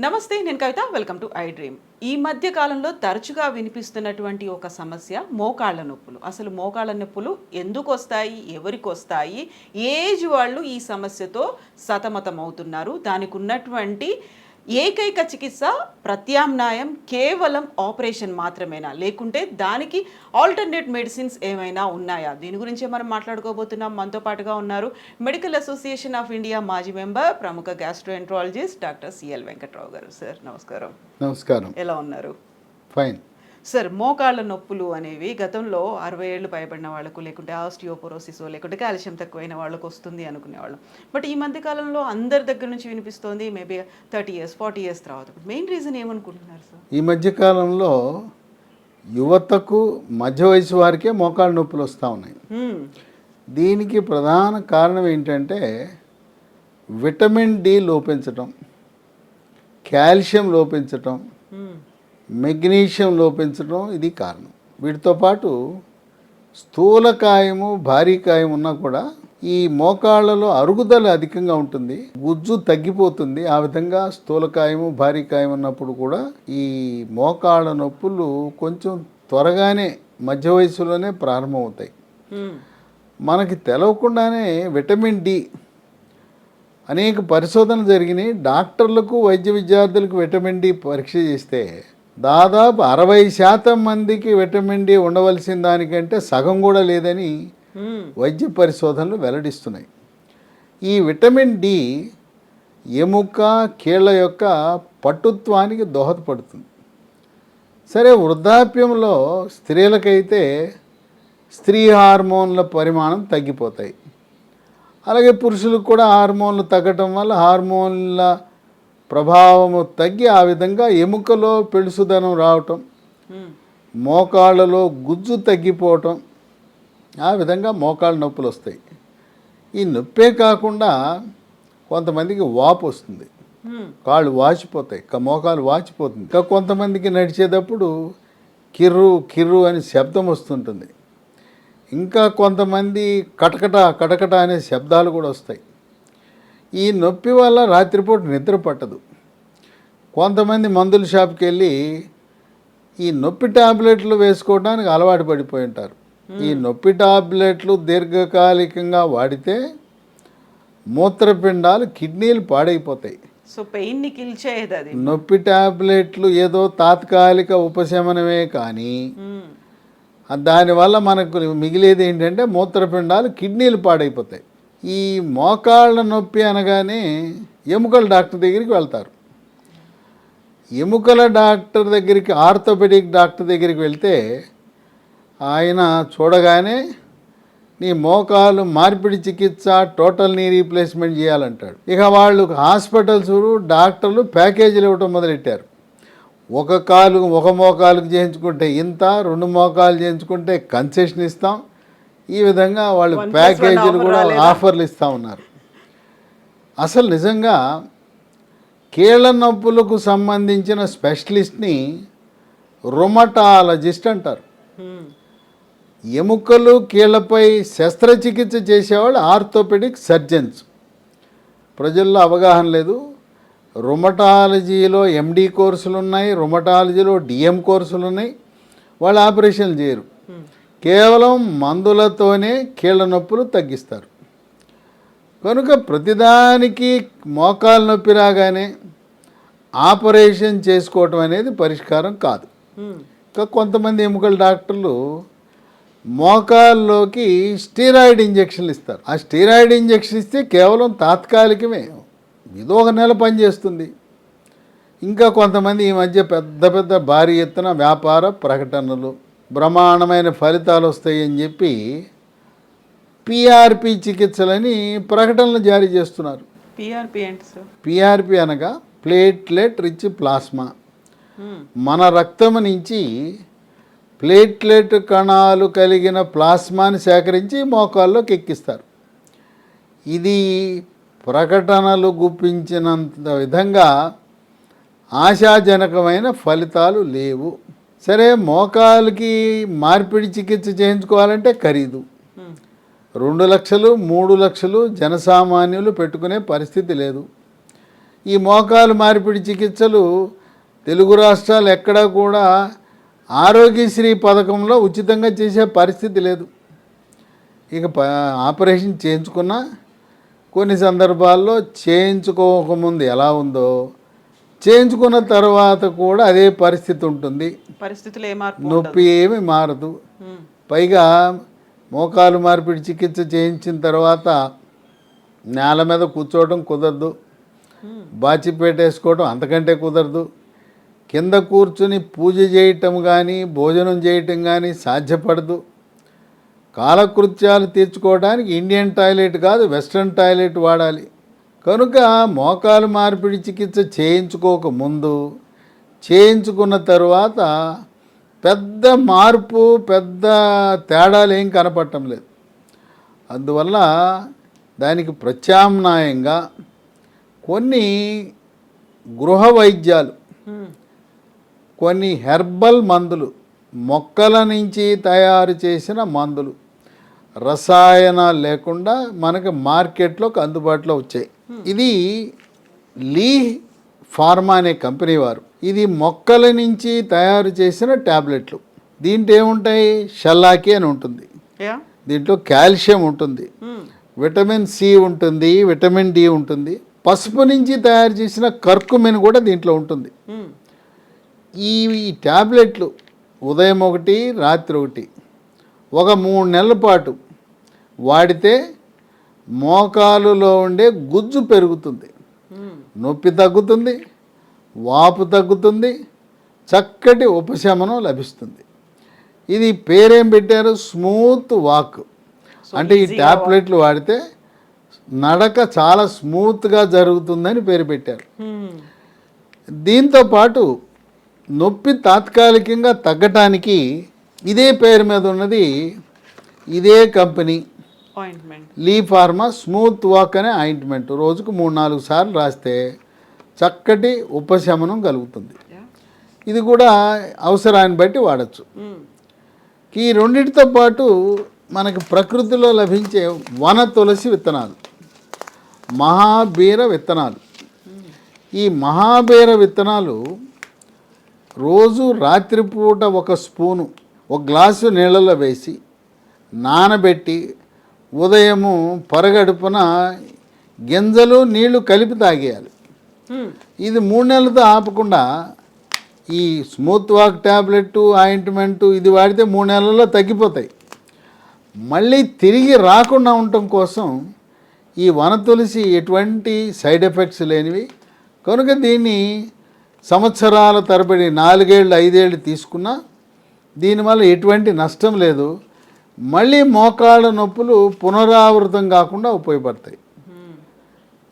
నమస్తే నేను Kavitha. Welcome to I Dream. ఈ మధ్య కాలంలో తరచుగా వినిపిస్తున్నటువంటి ఒక సమస్య మోకాళ్ళ నొప్పులు. అసలు మోకాళ్ళ నొప్పులు ఎందుకు వస్తాయి? ఎవరికి వస్తాయి? ఏజ్ వాళ్ళు ఈ సమస్యతో సతమతం అవుతున్నారు దానికి ఉన్నటువంటి ఏకైక చికిత్స ప్రత్యామ్నాయం కేవలం ఆపరేషన్ మాత్రమేనా? లేకుంటే దానికి ఆల్టర్నేట్ మెడిసిన్స్ ఏమైనా ఉన్నాయా? దీని గురించే మనం మాట్లాడుకోబోతున్నాం. మనతో పాటుగా ఉన్నారు మెడికల్ అసోసియేషన్ ఆఫ్ ఇండియా మాజీ మెంబర్ ప్రముఖ గ్యాస్ట్రోఎంట్రాలజిస్ట్ డాక్టర్ సిఎల్ వెంకట్రావు గారు. సార్ నమస్కారం. నమస్కారం. ఎలా ఉన్నారు? ఫైన్. సార్ మోకాళ్ళ నొప్పులు అనేవి గతంలో అరవై ఏళ్ళు పైబడిన వాళ్ళకు లేకుంటే ఆస్టియోపోరోసిస్ లేకుంటే కాల్షియం తక్కువైన వాళ్ళకు వస్తుంది అనుకునేవాళ్ళం బట్ ఈ మధ్య కాలంలో అందరి దగ్గర నుంచి వినిపిస్తోంది maybe thirty years forty years తర్వాత మెయిన్ రీజన్ ఏమనుకుంటున్నారు సార్ ఈ మధ్యకాలంలో యువతకు మధ్య వయసు వారికే మోకాళ్ళ నొప్పులు వస్తూ ఉన్నాయి. దీనికి ప్రధాన కారణం ఏంటంటే విటమిన్ డి లోపించటం కాల్షియం లోపించటం. మెగ్నీషియం లోపించడం ఇది కారణం. వీటితో పాటు స్థూలకాయము భారీకాయం ఉన్నా కూడా ఈ మోకాళ్ళలో అరుగుదల అధికంగా ఉంటుంది. గుజ్జు తగ్గిపోతుంది. ఆ విధంగా స్థూలకాయము భారీకాయం ఉన్నప్పుడు కూడా ఈ మోకాళ్ళ నొప్పులు కొంచెం త్వరగానే మధ్య వయసులోనే ప్రారంభమవుతాయి. మనకి తెలవకుండానే విటమిన్ డి అనేక పరిశోధనలు జరిగినాయి. డాక్టర్లకు వైద్య విద్యార్థులకు విటమిన్ డి పరీక్ష చేస్తే దాదాపు అరవై శాతం మందికి విటమిన్ డి ఉండవలసిన దానికంటే సగం కూడా లేదని. వైద్య పరిశోధనలు వెల్లడిస్తున్నాయి. ఈ విటమిన్ డి ఎముక కీళ్ళ యొక్క పటుత్వానికి దోహదపడుతుంది. సరే వృద్ధాప్యంలో స్త్రీలకైతే స్త్రీ హార్మోన్ల పరిమాణం తగ్గిపోతాయి. అలాగే పురుషులకు కూడా హార్మోన్లు తగ్గటం వల్ల హార్మోన్ల ప్రభావము తగ్గి ఆ విధంగా ఎముకలో పెళుసుదనం రావటం. మోకాళ్ళలో గుజ్జు తగ్గిపోవటం ఆ విధంగా మోకాళ్ళ నొప్పులు వస్తాయి. ఈ నొప్పే కాకుండా కొంతమందికి వాపు వస్తుంది. కాళ్ళు వాచిపోతాయి. క- మోకాలు వాచిపోతుంది. ఇంకా కొంతమందికి నడిచేటప్పుడు కిర్రు కిర్రు అని శబ్దం వస్తుంటుంది. ఇంకా కొంతమంది కటకట కటకట అనే శబ్దాలు కూడా వస్తాయి. ఈ నొప్పి వల్ల రాత్రిపూట నిద్ర పట్టదు. కొంతమంది మందుల షాప్కి వెళ్ళి ఈ నొప్పి టాబ్లెట్లు వేసుకోవడానికి అలవాటు పడిపోయి ఉంటారు. ఈ నొప్పి టాబ్లెట్లు దీర్ఘకాలికంగా వాడితే మూత్రపిండాలు కిడ్నీలు పాడైపోతాయి. సో పెయిన్ని కిల్ చేయదు అది. నొప్పి టాబ్లెట్లు ఏదో తాత్కాలిక ఉపశమనమే కానీ దానివల్ల మనకు మిగిలేది ఏంటంటే మూత్రపిండాలు కిడ్నీలు పాడైపోతాయి. ఈ మోకాళ్ళ నొప్పి అనగానే ఎముకల డాక్టర్ దగ్గరికి వెళ్తారు. ఎముకల డాక్టర్ దగ్గరికి ఆర్థోపెడిక్ డాక్టర్ దగ్గరికి వెళ్తే ఆయన చూడగానే నీ మోకాలు మార్పిడి చికిత్స టోటల్ నీ రీప్లేస్మెంట్ చేయాలంటాడు. ఇక వాళ్ళు హాస్పిటల్స్ డాక్టర్లు ప్యాకేజీలు ఇవ్వటం మొదలెట్టారు. ఒక కాలు ఒక మోకాలుకు చేయించుకుంటే ఇంత రెండు మోకాలు చేయించుకుంటే కన్సెషన్ ఇస్తాం. ఈ విధంగా వాళ్ళు ప్యాకేజీలు కూడా? ఆఫర్లు ఇస్తూ ఉన్నారు. అసలు నిజంగా కీళ్ళ నొప్పులకు సంబంధించిన స్పెషలిస్ట్ని రుమటాలజిస్ట్ అంటారు. హ్మ్. ఎముకలు కీళ్ళపై శస్త్రచికిత్స చేసేవాళ్ళు ఆర్థోపెడిక్ సర్జన్స్ ప్రజల్లో అవగాహన లేదు. రుమటాలజీలో ఎండి కోర్సులు ఉన్నాయి రుమటాలజీలో డిఎం కోర్సులు ఉన్నాయి. వాళ్ళు ఆపరేషన్లు చేయరు. కేవలం మందులతోనే కీళ్ళ నొప్పులు తగ్గిస్తారు. కనుక ప్రతిదానికి మోకాలు నొప్పి రాగానే ఆపరేషన్ చేసుకోవటం అనేది పరిష్కారం కాదు. ఇంకా కొంతమంది ఎముకల డాక్టర్లు మోకాల్లోకి స్టీరాయిడ్ ఇంజెక్షన్లు ఇస్తారు. ఆ స్టీరాయిడ్ ఇంజెక్షన్ ఇస్తే కేవలం తాత్కాలికమే. ఏదో ఒక నెల పనిచేస్తుంది ఇంకా కొంతమంది ఈ మధ్య పెద్ద పెద్ద భారీ ఎత్తున వ్యాపార ప్రకటనలు బ్రహ్మాండమైన ఫలితాలు వస్తాయని చెప్పి పిఆర్పి చికిత్సలని ప్రకటనలు జారీ చేస్తున్నారు. పిఆర్పి ఏంటి సార్? పిఆర్పి అనగా ప్లేట్లెట్ రిచ్ ప్లాస్మా. మన రక్తం నుంచి ప్లేట్లెట్ కణాలు కలిగిన ప్లాస్మాని సేకరించి మోకాల్లోకి ఎక్కిస్తారు. ఇది ప్రకటనలు గుప్పించినంత విధంగా ఆశాజనకమైన ఫలితాలు లేవు. సరే మోకాలకి మార్పిడి చికిత్స చేయించుకోవాలంటే ఖరీదు. రెండు లక్షలు మూడు లక్షలు జనసామాన్యులు పెట్టుకునే పరిస్థితి లేదు. ఈ మోకాలు మార్పిడి చికిత్సలు తెలుగు రాష్ట్రాలు ఎక్కడా కూడా ఆరోగ్యశ్రీ పథకంలో ఉచితంగా చేసే పరిస్థితి లేదు. ఇక ప ఆపరేషన్ చేయించుకున్నా కొన్ని సందర్భాల్లో చేయించుకోకముందు ఎలా ఉందో చేయించుకున్న తర్వాత కూడా అదే పరిస్థితి ఉంటుంది. పరిస్థితులు నొప్పి ఏమి మారదు. పైగా మోకాలు మార్పిడి చికిత్స చేయించిన తర్వాత నేల మీద కూర్చోవడం కుదరదు. ఉమ్, బాచి పెట్టేసుకోవడం అంతకంటే కుదరదు. కింద కూర్చుని పూజ చేయటం కానీ భోజనం చేయటం కానీ సాధ్యపడదు. కాలకృత్యాలు తీర్చుకోవడానికి ఇండియన్ టాయిలెట్ కాదు వెస్ట్రన్ టాయిలెట్ వాడాలి. కనుక మోకాలు మార్పిడి చికిత్స చేయించుకోక ముందు చేయించుకున్న తర్వాత పెద్ద మార్పు పెద్ద తేడాలు ఏం కనపడటం లేదు. అందువల్ల దానికి ప్రత్యామ్నాయంగా కొన్ని గృహ వైద్యాలు కొన్ని హెర్బల్ మందులు మొక్కల నుంచి తయారు చేసిన మందులు రసాయనాలు లేకుండా మనకి మార్కెట్లోకి అందుబాటులో వచ్చాయి. ఇది లీ ఫార్మా అనే కంపెనీ వారు. ఇది మొక్కల నుంచి తయారు చేసిన ట్యాబ్లెట్లు దీంట్లో ఏముంటాయి? షల్లాకి అని ఉంటుంది. దీంట్లో కాల్షియం ఉంటుంది. విటమిన్ సి ఉంటుంది విటమిన్ డి ఉంటుంది. పసుపు నుంచి తయారు చేసిన కర్కుమిన్ కూడా దీంట్లో ఉంటుంది. ఈ ట్యాబ్లెట్లు ఉదయం ఒకటి రాత్రి ఒకటి. ఒక మూడు నెలల పాటు వాడితే మోకాలులో ఉండే గుజ్జు పెరుగుతుంది. నొప్పి తగ్గుతుంది వాపు తగ్గుతుంది చక్కటి ఉపశమనం లభిస్తుంది. ఇది పేరేం పెట్టారు? Smooth walk. అంటే ఈ ట్యాబ్లెట్లు వాడితే నడక చాలా స్మూత్గా జరుగుతుందని పేరు పెట్టారు. ఉమ్, దీంతో పాటు నొప్పి తాత్కాలికంగా తగ్గటానికి ఇదే పేరు మీద ఉన్నది ఇదే company. Lee pharma smooth walk అనే ఆయింట్మెంట్ రోజుకు మూడు నాలుగు సార్లు రాస్తే చక్కటి ఉపశమనం కలుగుతుంది. ఇది కూడా అవసరాన్ని బట్టి వాడచ్చు. ఉమ్, ఈ రెండింటితో పాటు మనకి ప్రకృతిలో లభించే వన తులసి విత్తనాలు మహాబీర విత్తనాలు. ఈ మహాబీర విత్తనాలు రోజు రాత్రిపూట ఒక స్పూను ఒక గ్లాసు నీళ్ళలో వేసి నానబెట్టి ఉదయము పరగడుపున గింజలు నీళ్ళు కలిపి తాగేయాలి. ఇది మూడు నెలలతో ఆపకుండా ఈ స్మూత్ వాక్ ట్యాబ్లెట్ ఆయింట్మెంటు ఇది వాడితే మూడు నెలల్లో తగ్గిపోతాయి. మళ్ళీ తిరిగి రాకుండా ఉండటం కోసం ఈ వన తులసి ఎటువంటి సైడ్ ఎఫెక్ట్స్ లేనివి. కనుక దీన్ని సంవత్సరాల తరబడి నాలుగేళ్ళు ఐదేళ్ళు తీసుకున్నా దీనివల్ల ఎటువంటి నష్టం లేదు. మళ్ళీ మోకాళ్ళ నొప్పులు పునరావృతం కాకుండా ఉపయోగపడతాయి.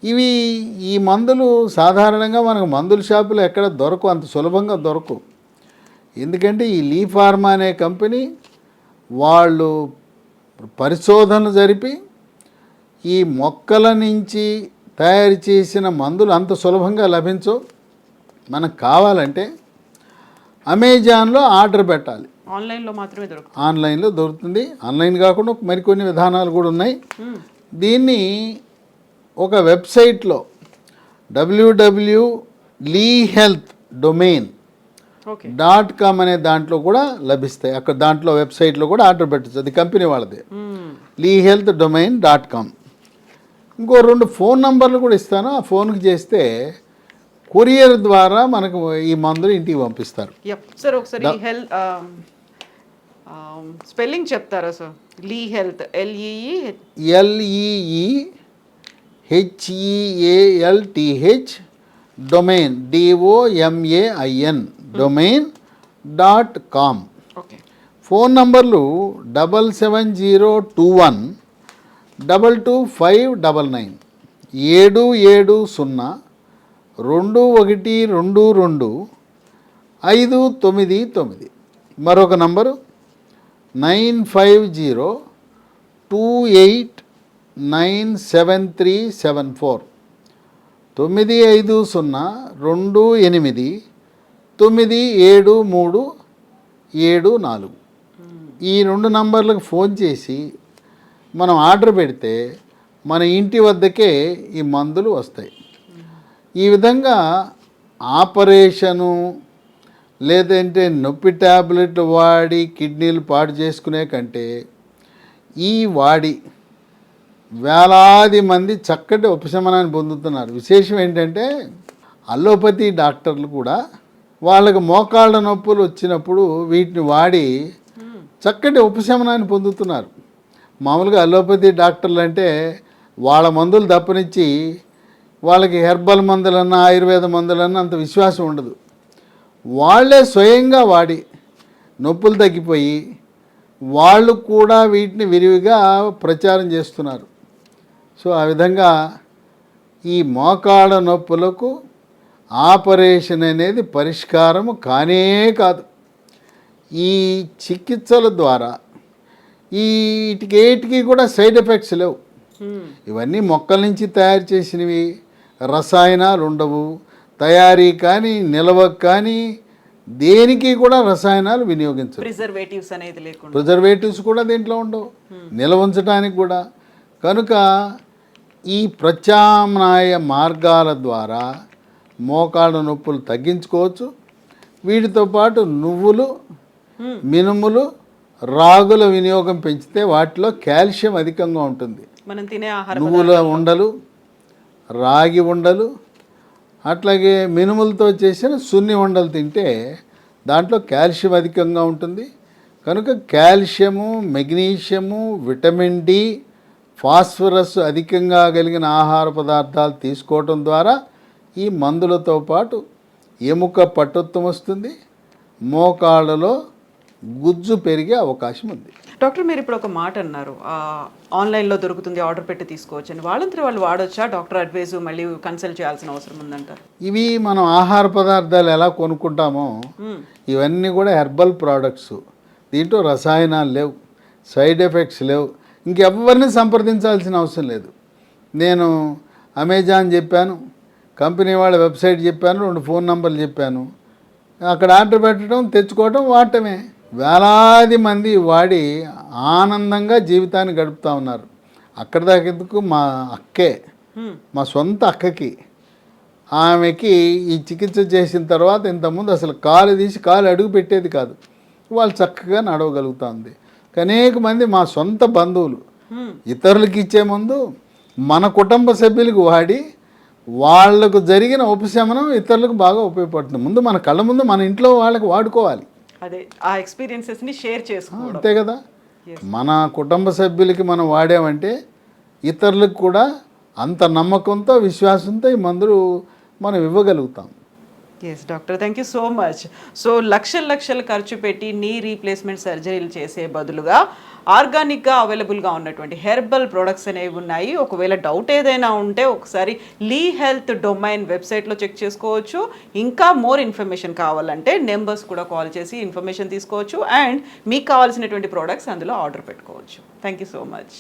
ఇవి ఈ మందులు సాధారణంగా మనకు మందుల షాపులో ఎక్కడ దొరకవు అంత సులభంగా దొరకవు. ఎందుకంటే ఈ లీ ఫార్మా అనే కంపెనీ వాళ్ళు పరిశోధన జరిపి ఈ మొక్కల నుంచి తయారు చేసిన మందులు అంత సులభంగా లభించవు. మనకు కావాలంటే అమెజాన్లో ఆర్డర్ పెట్టాలి. ఆన్లైన్లో మాత్రమే దొరుకుతుంది. ఆన్లైన్లో దొరుకుతుంది. ఆన్లైన్ కాకుండా మరికొన్ని విధానాలు కూడా ఉన్నాయి. దీన్ని ఒక వెబ్సైట్లో WWW Lee health domain dot com అనే దాంట్లో కూడా లభిస్తాయి. అక్కడ దాంట్లో వెబ్సైట్లో కూడా ఆర్డర్ పెట్టచ్చు. అది కంపెనీ వాళ్ళది. Lee health domain dot com. ఇంకో రెండు ఫోన్ నంబర్లు కూడా ఇస్తాను. ఆ ఫోన్కి చేస్తే కొరియర్ ద్వారా మనకు ఈ మందులు ఇంటికి పంపిస్తారు. సార్ ఒకసారి హెల్త్ స్పెల్లింగ్ చెప్తారా sir Lee health L E E L E E H E A L T H domain D O M A I N domain dot com. Okay. Phone నంబర్లు double seven zero two one double two five double nine ఏడు ఏడు సున్నా రెండు ఒకటి రెండు రెండు ఐదు తొమ్మిది తొమ్మిది. మరొక number nine five zero two eight nine seven three seven four. తొమ్మిది ఐదు సున్నా రెండు ఎనిమిది తొమ్మిది ఏడు మూడు ఏడు నాలుగు. ఈ రెండు నంబర్లకు ఫోన్ చేసి మనం ఆర్డర్ పెడితే మన ఇంటి వద్దకే ఈ మందులు వస్తాయి. ఈ విధంగా ఆపరేషను లేదంటే నొప్పి ట్యాబ్లెట్ వాడి కిడ్నీలు పాడు చేసుకునే కంటే ఈ వాడి వేలాది మంది చక్కటి ఉపశమనాన్ని పొందుతున్నారు. విశేషం ఏంటంటే అల్లోపతి డాక్టర్లు కూడా వాళ్ళకి మోకాళ్ళ నొప్పులు వచ్చినప్పుడు వీటిని వాడి చక్కటి ఉపశమనాన్ని పొందుతున్నారు. మామూలుగా అలోపతి డాక్టర్లు అంటే వాళ్ళ మందులు తప్పనిచ్చి వాళ్ళకి హెర్బల్ మందులన్నా ఆయుర్వేద మందులన్నా అంత విశ్వాసం ఉండదు. వాళ్ళే స్వయంగా వాడి నొప్పులు తగ్గిపోయి వాళ్ళు కూడా వీటిని విరివిగా ప్రచారం చేస్తున్నారు. సో ఆ విధంగా ఈ మోకాళ్ళ నొప్పులకు ఆపరేషన్ అనేది పరిష్కారము కానే కాదు. ఈ చికిత్సల ద్వారా ఈ వీటికి కూడా సైడ్ ఎఫెక్ట్స్ లేవు. ఇవన్నీ మొక్కల నుంచి తయారు చేసినవి రసాయనాలు ఉండవు. తయారీ కానీ నిల్వ కానీ దేనికి కూడా రసాయనాలు వినియోగించరు. ప్రిజర్వేటివ్స్ అనేది లేకుండా. ప్రిజర్వేటివ్స్ కూడా దీంట్లో ఉండవు. నిల్వ ఉంచడానికి కూడా. కనుక ఈ ప్రత్యామ్నాయ మార్గాల ద్వారా మోకాళ్ళ నొప్పులు తగ్గించుకోవచ్చు. వీటితో పాటు నువ్వులు. మినుములు రాగుల వినియోగం పెంచితే వాటిలో కాల్షియం అధికంగా ఉంటుంది. మనం తినే ఆహార నువ్వుల ఉండలు రాగి ఉండలు అట్లాగే మినుములతో చేసిన సున్ని ఉండలు తింటే దాంట్లో కాల్షియం అధికంగా ఉంటుంది. కనుక calcium magnesium vitamin D phosphorus అధికంగా కలిగిన ఆహార పదార్థాలు తీసుకోవటం ద్వారా ఈ మందులతో పాటు ఎముక పట్టుత్వం వస్తుంది. మోకాళ్ళలో గుజ్జు పెరిగే అవకాశం ఉంది. డాక్టర్ మీరు ఇప్పుడు ఒక మాట అన్నారు. ఆన్లైన్లో దొరుకుతుంది ఆర్డర్ పెట్టి తీసుకోవచ్చు అని. వాళ్ళంతా వాళ్ళు వాడొచ్చా? డాక్టర్ అడ్వైజ్ మళ్ళీ కన్సల్ట్ చేయాల్సిన అవసరం ఉందంటారు. ఇవి మనం ఆహార పదార్థాలు ఎలా కొనుక్కుంటామో. ఇవన్నీ కూడా హెర్బల్ ప్రోడక్ట్స్. దీంట్లో రసాయనాలు లేవు సైడ్ ఎఫెక్ట్స్ లేవు. ఇంకెవరిని సంప్రదించాల్సిన అవసరం లేదు. నేను అమెజాన్ చెప్పాను కంపెనీ వాళ్ళ వెబ్సైట్ చెప్పాను రెండు ఫోన్ నంబర్లు చెప్పాను. అక్కడ ఆర్డర్ పెట్టడం తెచ్చుకోవడం వాడటమే. వేలాది మంది వాడి ఆనందంగా జీవితాన్ని గడుపుతూ ఉన్నారు. అక్కడ దాకెందుకు మా అక్కే. మా సొంత అక్కకి. ఆమెకి ఈ చికిత్స చేసిన తర్వాత ఇంతకుముందు అసలు కాలు తీసి కాలు అడుగు పెట్టేది కాదు. వాళ్ళు చక్కగా నడవగలుగుతుంది. అనేక మంది మా సొంత బంధువులు. ఇతరులకు ఇచ్చే ముందు మన కుటుంబ సభ్యులకు వాడి వాళ్ళకు జరిగిన ఉపశమనం ఇతరులకు బాగా ఉపయోగపడుతుంది. ముందు మన కళ్ళ ముందు మన ఇంట్లో వాళ్ళకి వాడుకోవాలి. అదే ఆ ఎక్స్పీరియన్సెస్ని షేర్ చేసుకోవడం. అంతే కదా? మన కుటుంబ సభ్యులకి మనం వాడామంటే ఇతరులకు కూడా అంత నమ్మకంతో విశ్వాసంతో ఈ మందులు మనం ఇవ్వగలుగుతాం. Yes doctor thank you so much so లక్షల లక్షలు ఖర్చు పెట్టి నీ రీప్లేస్మెంట్ సర్జరీలు చేసే బదులుగా ఆర్గానిక్గా అవైలబుల్గా ఉన్నటువంటి హెర్బల్ ప్రొడక్ట్స్ అనేవి ఉన్నాయి. ఒకవేళ డౌట్ ఏదైనా ఉంటే ఒకసారి లీ హెల్త్ డొమైన్ వెబ్సైట్లో చెక్ చేసుకోవచ్చు. ఇంకా మోర్ ఇన్ఫర్మేషన్ కావాలంటే నెంబర్స్ కూడా కాల్ చేసి ఇన్ఫర్మేషన్ తీసుకోవచ్చు. అండ్ మీకు కావాల్సినటువంటి ప్రోడక్ట్స్ అందులో ఆర్డర్ పెట్టుకోవచ్చు. Thank you so much